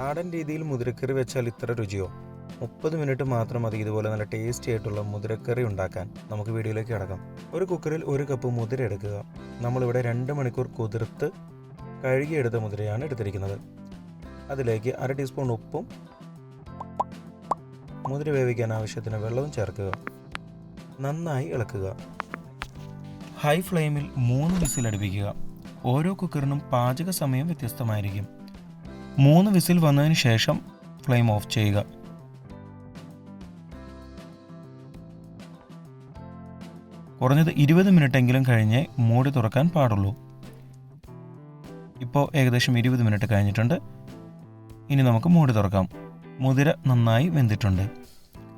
നാടൻ രീതിയിൽ മുതിരക്കറി വെച്ചാൽ ഇത്ര രുചിയോ? മുപ്പത് മിനിറ്റ് മാത്രം മതി ഇതുപോലെ നല്ല ടേസ്റ്റി ആയിട്ടുള്ള മുതിരക്കറി ഉണ്ടാക്കാൻ. നമുക്ക് വീഡിയോയിലേക്ക് കിടക്കാം. ഒരു കുക്കറിൽ ഒരു കപ്പ് മുതിര എടുക്കുക. നമ്മളിവിടെ രണ്ട് മണിക്കൂർ കുതിർത്ത് കഴുകിയെടുത്ത മുതിരയാണ് എടുത്തിരിക്കുന്നത്. അതിലേക്ക് അര ടീസ്പൂൺ ഉപ്പും മുതിര വേവിക്കാൻ ആവശ്യത്തിന് വെള്ളവും ചേർക്കുക. നന്നായി ഇളക്കുക. ഹൈ ഫ്ലെയിമിൽ മൂന്ന് വിസിൽ അടുപ്പിക്കുക ഓരോ കുക്കറിനും പാചക സമയം വ്യത്യസ്തമായിരിക്കും. മൂന്ന് വിസിൽ വന്നതിന് ശേഷം ഫ്ലെയിം ഓഫ് ചെയ്യുക. കുറഞ്ഞത് ഇരുപത് മിനിറ്റെങ്കിലും കഴിഞ്ഞേ മൂടി തുറക്കാൻ പാടുള്ളൂ. ഇപ്പോൾ ഏകദേശം ഇരുപത് മിനിറ്റ് കഴിഞ്ഞിട്ടുണ്ട്. ഇനി നമുക്ക് മൂടി തുറക്കാം. മുതിര നന്നായി വെന്തിട്ടുണ്ട്.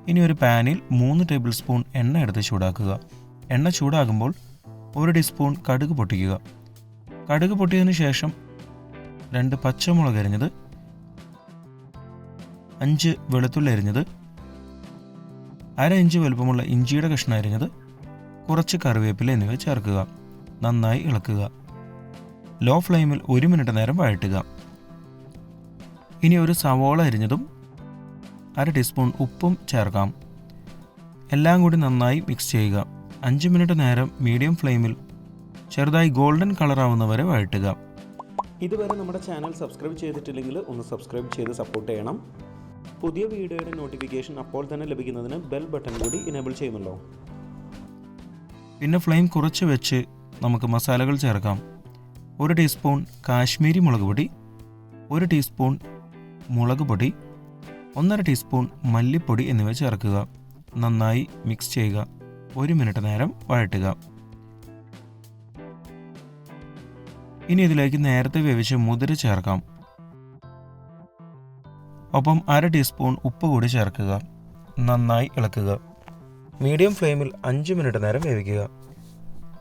ഇനി ഒരു പാനിൽ മൂന്ന് ടേബിൾ സ്പൂൺ എണ്ണ എടുത്ത് ചൂടാക്കുക. എണ്ണ ചൂടാകുമ്പോൾ ഒരു ടീസ്പൂൺ കടുക് പൊട്ടിക്കുക. കടുക് പൊട്ടിയതിന് ശേഷം രണ്ട് പച്ചമുളക് അരിഞ്ഞത് അഞ്ച് വെളുത്തുള്ളി അരിഞ്ഞത് അര ഇഞ്ച് വലുപ്പമുള്ള ഇഞ്ചിയുടെ കഷ്ണം അരിഞ്ഞത് കുറച്ച് കറിവേപ്പില എന്നിവ ചേർക്കുക. നന്നായി ഇളക്കുക. ലോ ഫ്ലെയിമിൽ ഒരു മിനിറ്റ് നേരം വഴറ്റുക. ഇനി ഒരു സവോള അരിഞ്ഞതും അര ടീസ്പൂൺ ഉപ്പും ചേർക്കാം. എല്ലാം കൂടി നന്നായി മിക്സ് ചെയ്യുക. അഞ്ച് മിനിറ്റ് നേരം മീഡിയം ഫ്ലെയിമിൽ ചെറുതായി ഗോൾഡൻ കളറാവുന്നവരെ വഴറ്റുക. ഇതുവരെ നമ്മുടെ ചാനൽ സബ്സ്ക്രൈബ് ചെയ്തിട്ടില്ലെങ്കിൽ ഒന്ന് സബ്സ്ക്രൈബ് ചെയ്ത് സപ്പോർട്ട് ചെയ്യണം. പുതിയ വീഡിയോയുടെ നോട്ടിഫിക്കേഷൻ അപ്പോൾ തന്നെ ലഭിക്കുന്നതിന് ബെൽ ബട്ടൺ കൂടി ഇനേബിൾ ചെയ്യുമല്ലോ. പിന്നെ ഫ്ലെയിം കുറച്ച് വെച്ച് നമുക്ക് മസാലകൾ ചേർക്കാം. ഒരു ടീസ്പൂൺ കാശ്മീരി മുളക് പൊടി ഒരു ടീസ്പൂൺ മുളക് പൊടി ഒന്നര ടീസ്പൂൺ മല്ലിപ്പൊടി എന്നിവ ചേർക്കുക. നന്നായി മിക്സ് ചെയ്യുക. ഒരു മിനിറ്റ് നേരം വഴറ്റുക. ഇനി ഇതിലേക്ക് നേരത്തെ വേവിച്ച് മുതിര ചേർക്കാം. ഒപ്പം അര ടീസ്പൂൺ ഉപ്പ് കൂടി ചേർക്കുക. നന്നായി ഇളക്കുക. മീഡിയം ഫ്ലെയിമിൽ അഞ്ച് മിനിറ്റ് നേരം വേവിക്കുക.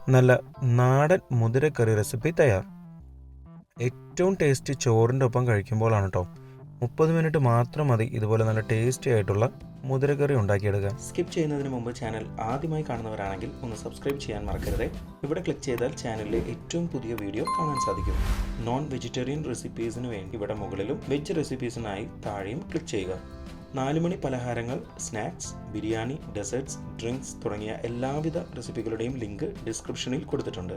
നല്ല നാടൻ മുതിരക്കറി റെസിപ്പി തയ്യാർ. ഏറ്റവും ടേസ്റ്റ് ചോറിന്റെ ഒപ്പം കഴിക്കുമ്പോഴാണ് കേട്ടോ മുപ്പത് മിനിറ്റ് മാത്രം മതി ഇതുപോലെ നല്ല ടേസ്റ്റി ആയിട്ടുള്ള മുതിരക്കറി ഉണ്ടാക്കിയെടുക്കാൻ. സ്കിപ്പ് ചെയ്യുന്നതിന് മുമ്പ് ചാനൽ ആദ്യമായി കാണുന്നവരാണെങ്കിൽ ഒന്ന് സബ്സ്ക്രൈബ് ചെയ്യാൻ മറക്കരുത്. ഇവിടെ ക്ലിക്ക് ചെയ്താൽ ചാനലിലെ ഏറ്റവും പുതിയ വീഡിയോ കാണാൻ സാധിക്കും. നോൺ വെജിറ്റേറിയൻ റെസിപ്പീസിന് വേണ്ടി ഇവിടെ മുകളിലും വെജ് റെസിപ്പീസിനായി താഴെയും ക്ലിക്ക് ചെയ്യുക. നാലുമണി പലഹാരങ്ങൾ സ്നാക്സ് ബിരിയാണി ഡെസേർട്സ് ഡ്രിങ്ക്സ് തുടങ്ങിയ എല്ലാവിധ റെസിപ്പികളുടെയും ലിങ്ക് ഡിസ്ക്രിപ്ഷനിൽ കൊടുത്തിട്ടുണ്ട്.